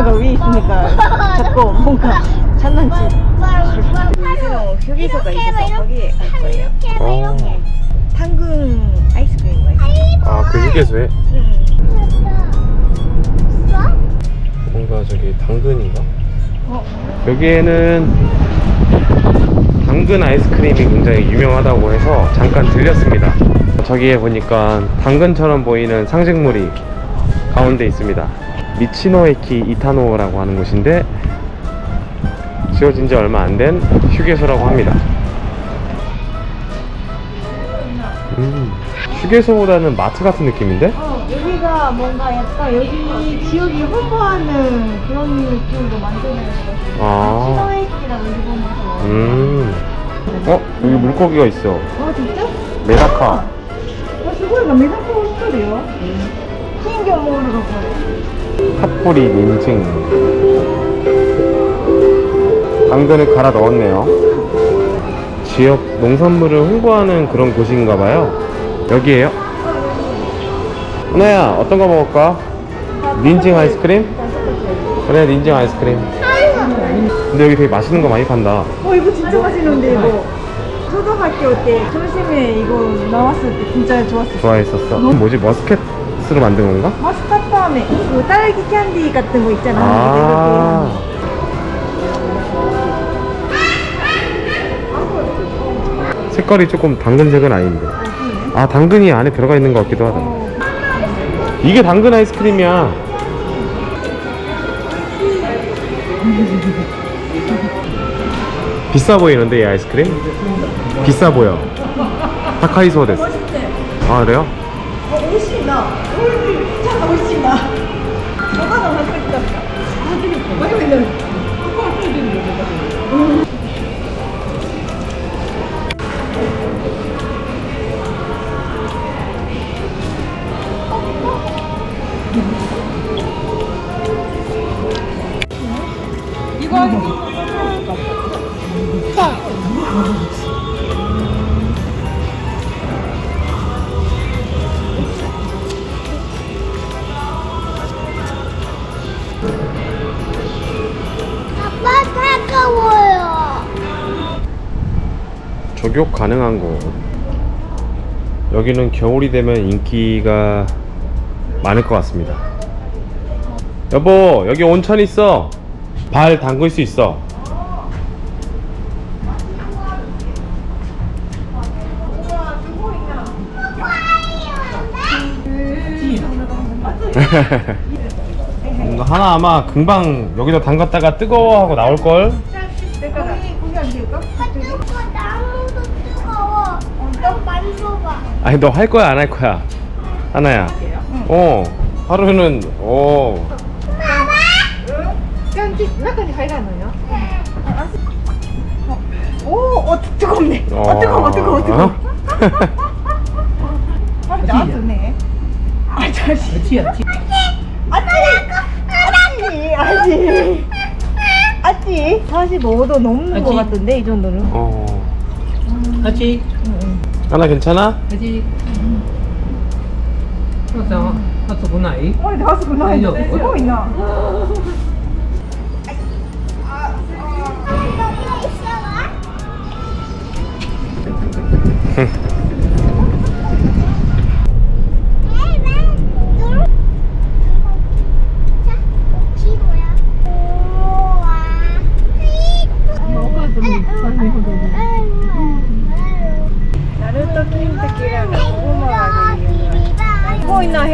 카메라가 위에 있으니까 자꾸 뭔가 장난치. 새로 휴게소가 있어서 거기에 갈 거예요. 어. 당근 아이스크림 맛있어. 아, 그 휴게소에? 응. 뭔가 저기 당근인가? 어. 여기에는 당근 아이스크림이 굉장히 유명하다고 해서 잠깐 들렸습니다. 저기에 보니까 당근처럼 보이는 상징물이 가운데 있습니다. 미치노에키 이타노라고 하는 곳인데 지어진 지 얼마 안 된 휴게소라고 합니다. 음, 휴게소보다는 마트 같은 느낌인데? 어, 여기가 뭔가 약간 여기 지역이 홍보하는 그런 느낌으로 만드는 거 아, 시너웨이키라고 일본에서. 음. 어? 여기 물고기가 있어. 아 진짜? 메다카. あすごいなメダカをしてるよ金魚もおるがこれ 핫뿌리 민증. 당근을 갈아 넣었네요. 지역 농산물을 홍보하는 그런 곳인가 봐요. 여기에요? 하나야, 어떤 거 먹을까? 닌징 아이스크림? 그래, 닌징 아이스크림. 근데 여기 되게 맛있는 거 많이 판다. 어 이거 진짜 맛있는데 이거 초등학교 때 점심에 이거 나왔을 때 진짜 좋았어 좋아했었어. 뭐지, 머스켓 으로 만든 건가? 마스카포 아메 그 딸기 캔디 같은 거 있잖아 아. 색깔이 조금 당근색은 아닌데. 아, 당근이 안에 들어가 있는 것 같기도 하다. 어, 이게 당근 아이스크림이야. 비싸 보이는데 이 아이스크림? 비싸 보여. 타카이소 데스. 아 그래요? 어, 훨씬 나. 오, 이, 진짜, 훨씬 나. 저가 너무 크다. 아, 되겠다. 왜냐면, 그거 할수 있는 거잖아. 이거 조격 가능한 곳. 여기는 겨울이 되면 인기가 많을 것 같습니다. 여보, 여기 온천 있어. 발 담글 수 있어. 하나 아마 금방 여기다 담갔다가 뜨거워하고 나올걸? 이거 나무도 뜨거워. 좀 만져봐. 아니 너 할 거야 안 할 거야? 하나야. 어. 하루는 어. 中に入らんのよ。おお、お、뜨겁네. 어, 뜨거워, 뜨거워, 뜨거워. 맞지, 아프네. 아, 자식. 아치, 아치, 아치, 아치. 45도 넘는 것 같은데 이 정도는. 어. 아직 하나 괜찮아? 아직 항상 하트 보나이 어, 나와서 그만. 아니요.すごいな.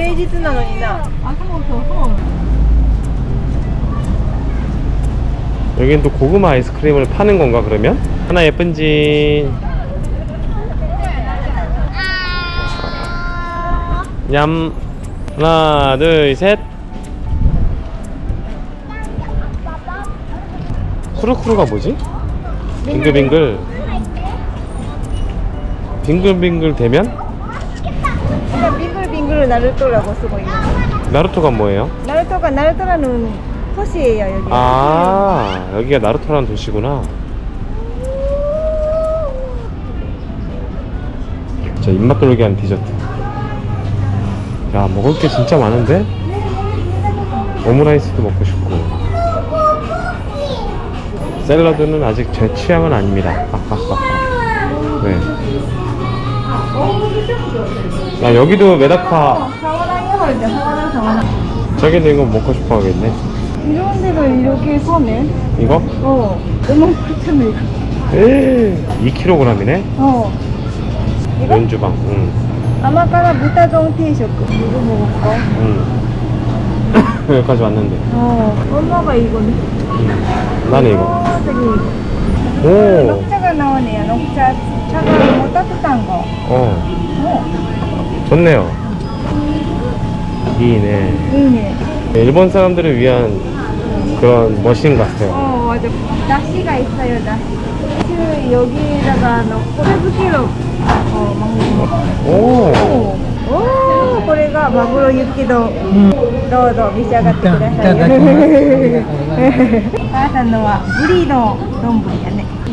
平日なのにな 여긴 또 고구마 아이스크림을 파는 건가 그러면? 하나 예쁜지 냠 하나 둘셋 쿠루쿠루가 뭐지? 빙글빙글 빙글빙글 되면 빙글빙글 나루토라고 쓰고 있는 거 나루토가 뭐예요? 나루토가 나루토라는 도시예요 여기 아 여기가 나루토라는 도시구나 진짜 입맛 돌게 한 디저트 야 먹을 게 진짜 많은데? 오므라이스도 먹고 싶고 샐러드는 아직 제 취향은 아닙니다. 네. 아, 여기도 메다카 저기도 이거 먹고 싶어 하겠네. 이런 데가 이렇게 서네 이거? 어 58,000원 2kg이네? 어 연주방. 응. 아마카라 부타동定食 이거 먹을까? 응. 여기까지 왔는데. 어 엄마가 이거네 나는 이거. 어 오. 녹차가 나오네요 녹차 차가 뭐 따뜻한 거 어. 어, 좋네요. 이네. 이네 일본 사람들을 위한 그런 머신 같아요. 어 맞아 다시가 있어요 다시 그 여기다가 넣고 5kg 어 먹는 거 오. おおーこれがマグロユッケ丼、どうぞ召し上がってくださいいただきますお母さんのはブリの丼やね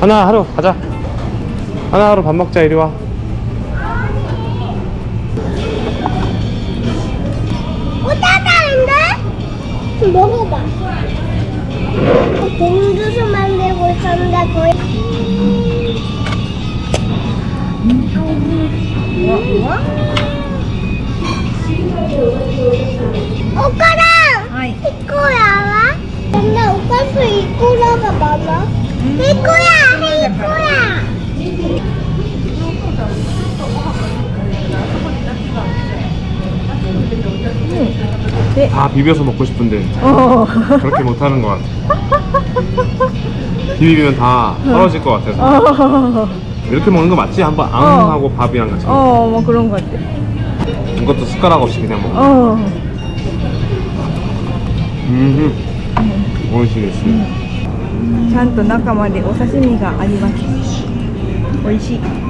하나 하루 가자. 하나 하루 밥 먹자 이리 와. 오다다는데? 먹어봐. 공주수 만들고 있었는데 거의. 오빠랑 이거야. 근데 오빠도 이거라가 많아. 이거야, 이거야. 다 비벼서 먹고 싶은데 어 그렇게 못하는 것 같아. 비비면 다 떨어질 것 같아서. 이렇게 먹는 거 맞지? 한번 앙하고 밥이랑 같이. 먹어. 어뭐 그런 거 같아 이것도 숟가락 없이 그냥 먹어. 어 음. 오이시겠어요. ちゃんと中までお刺身があります。美味しい。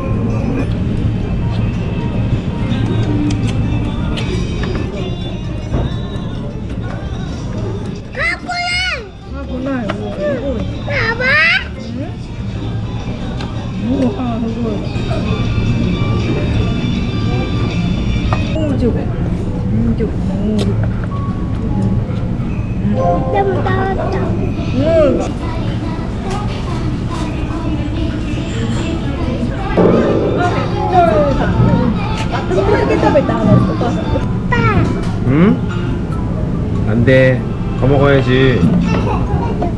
더 먹어야지.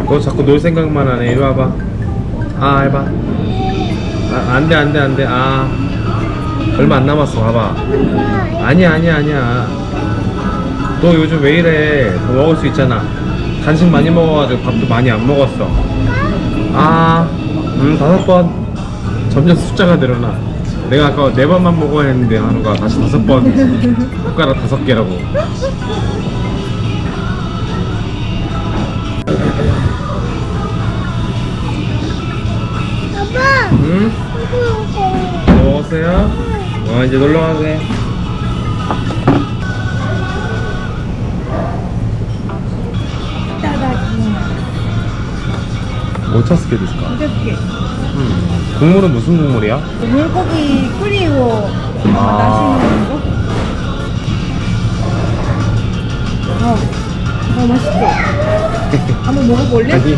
너 자꾸 놀 생각만 하네. 이리 와봐. 아, 해봐. 아, 안 돼, 안 돼, 안 돼. 아. 얼마 안 남았어. 봐봐. 아니야, 아니야, 아니야. 너 요즘 왜 이래? 더 먹을 수 있잖아. 간식 많이 먹어가지고 밥도 많이 안 먹었어. 아, 음, 다섯 번. 점점 숫자가 늘어나. 내가 아까 네 번만 먹어야 했는데 한우가 다시 다섯 번. 숟가락 다섯 개라고. 먹었어요? 어, 이제 놀러 가게. 오차스케 됐을까? 이렇게 음. 국물은 무슨 국물이야? 물고기 끓이고 아. 마시는 거? 어, 어 맛있어. 한번 먹어볼래? 아니,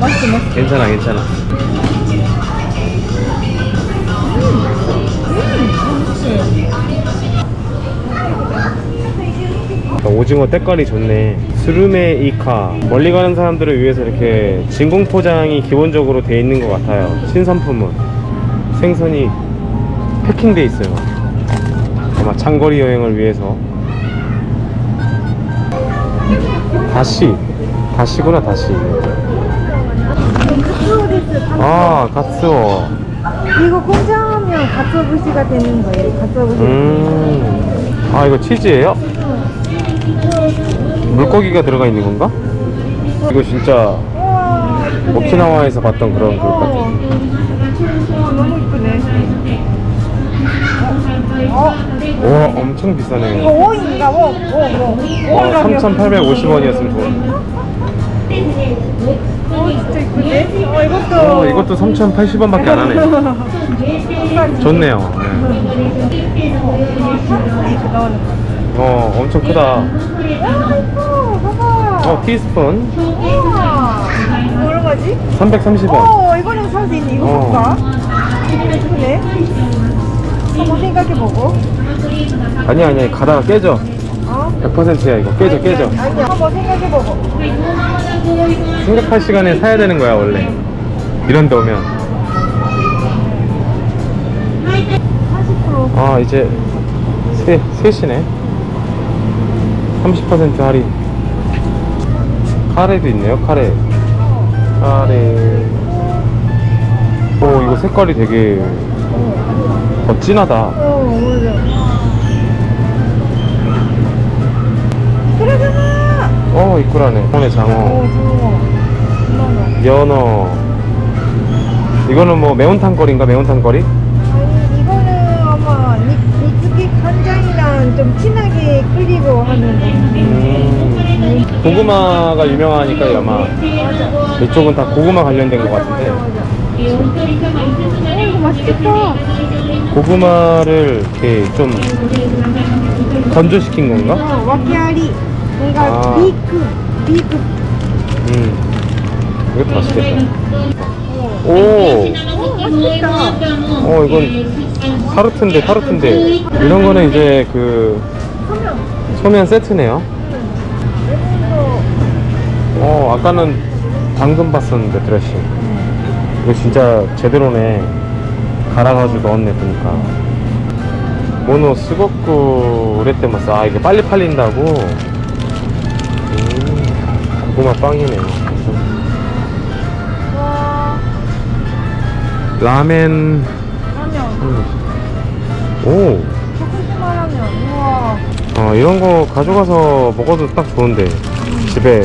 맛있어, 맛있어. 괜찮아, 괜찮아. 오징어 때깔이 좋네. 스루메 이카. 멀리 가는 사람들을 위해서 이렇게 진공 포장이 기본적으로 돼 있는 것 같아요. 신선품은. 생선이 패킹돼 있어요. 아마 장거리 여행을 위해서. 다시. 다시구나, 다시. 아, 가츠오. 이거 공장하면 가츠오부시가 되는 거예요. 가츠오부시. 음. 아, 이거 치즈예요? 물고기가 들어가 있는 건가? 이거 진짜. 오키나와에서 봤던 그런 그릇 같아. 어, 너무 이쁘네. 어, 어, 와, 엄청 비싸네. 이거 5인가? 5, 5, 5. 와, 3,850원이었으면 좋은데. 어, 진짜 이쁘네. 어, 이것도. 어, 이것도 3,080원밖에 안 하네. 좋네요. 네. 이거 나오는 거. 어, 엄청 크다. 야, 이뻐. 봐봐. 어, 티스푼. 이거 얼마지? 330원. 어, 이거는 살 수 있네. 이거 어. 볼까? 이쁘네. 한번 생각해보고. 아니, 아니, 가다가 깨져. 어? 100%야, 이거. 깨져, 깨져. 아니야, 한번 생각해보고. 생각할 시간에 사야 되는 거야, 원래. 이런 데 오면. 40%. 아, 이제 세, 셋이네. 30% 할인. 카레도 있네요, 카레. 카레. 오, 이거 색깔이 되게 더 진하다. 어. 어, 이꾸라네. 오네 장어. 어. 연어. 이거는 뭐 매운탕 거리인가, 매운탕 거리? 아니, 이거는 아마 니, 니츠키 간장이랑 좀 진하게 끓이고 하는 거. 음, 고구마가 유명하니까 아마 이쪽은 다 고구마 관련된 것 같은데 어, 이거 맛있겠다. 고구마를 이렇게 좀 건조시킨 건가? 어, 와키아리. 뭔가 아. 비크, 비크. 음, 이것도 맛있겠다. 오, 어, 맛있겠다. 어 이건 타르트인데 타르트인데 이런 거는 이제 그 소면. 세트네요. 어 아까는 당근 봤었는데 드레싱. 이거 진짜 제대로네. 갈아가지고 넣었네 보니까. 모노 스고쿠 우레테마스 아 이게 빨리 팔린다고. 음, 고구마 빵이네요. 와, 라멘. 라면. 음. 오. 어, 이런 거 가져가서 먹어도 딱 좋은데 집에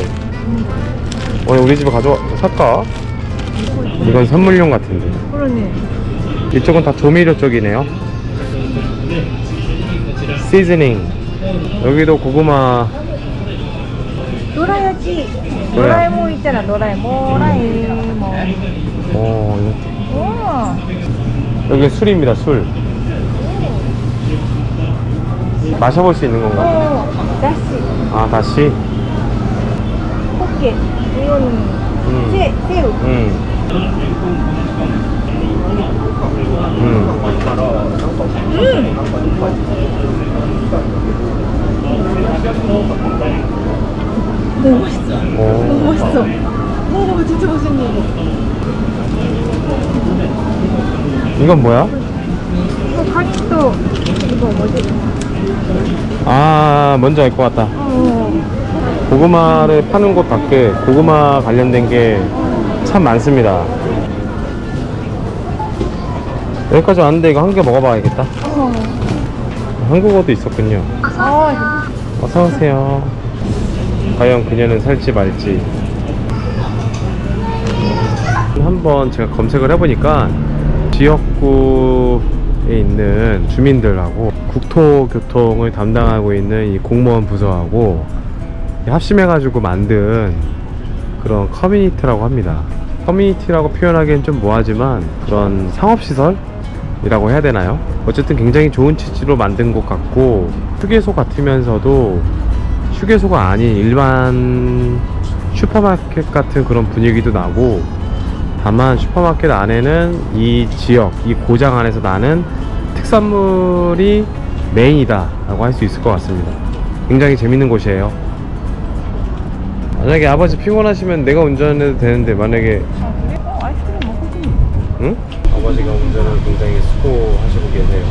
어, 우리 집에 가져와 살까? 이건 선물용 같은데 그러네. 이쪽은 다 조미료 쪽이네요 시즈닝 여기도 고구마. 뭐야? 노라에몽 있잖아. 노라에몽. 노라에몽. 어, 우와. 이거- 여기 술입니다 술 마셔볼 수 있는 건가? 어, 다시. 아 다시? 호게. 이거는 음. 새, 새우. 음. 음. 너무 맛있어. 너무 오. 맛있어. 오, 진짜 맛있네. 이거. 이건 뭐야? 이거 가니또 이거 뭐지? 아 뭔지 알 것 같다 어. 고구마를 파는 곳 밖에 고구마 관련된 게 참 많습니다 여기까지 왔는데 이거 한 개 먹어봐야겠다 어. 한국어도 있었군요 아, 어서오세요 과연 그녀는 살지 말지 한번 제가 검색을 해보니까 지역구에 있는 주민들하고 국토교통을 담당하고 있는 이 공무원 부서하고 합심해가지고 만든 그런 커뮤니티라고 합니다. 커뮤니티라고 표현하기엔 좀 뭐하지만 그런 상업시설이라고 해야 되나요? 어쨌든 굉장히 좋은 취지로 만든 것 같고 휴게소 같으면서도 휴게소가 아닌 일반 슈퍼마켓 같은 그런 분위기도 나고 다만 슈퍼마켓 안에는 이 지역, 이 고장 안에서 나는 특산물이 메인이다 라고 할 수 있을 것 같습니다. 굉장히 재밌는 곳이에요. 만약에 아버지 피곤하시면 내가 운전해도 되는데 만약에 아, 그래? 어, 아이스크림 먹고 싶네. 응? 아버지가 운전을 굉장히 수고하시고 계세요.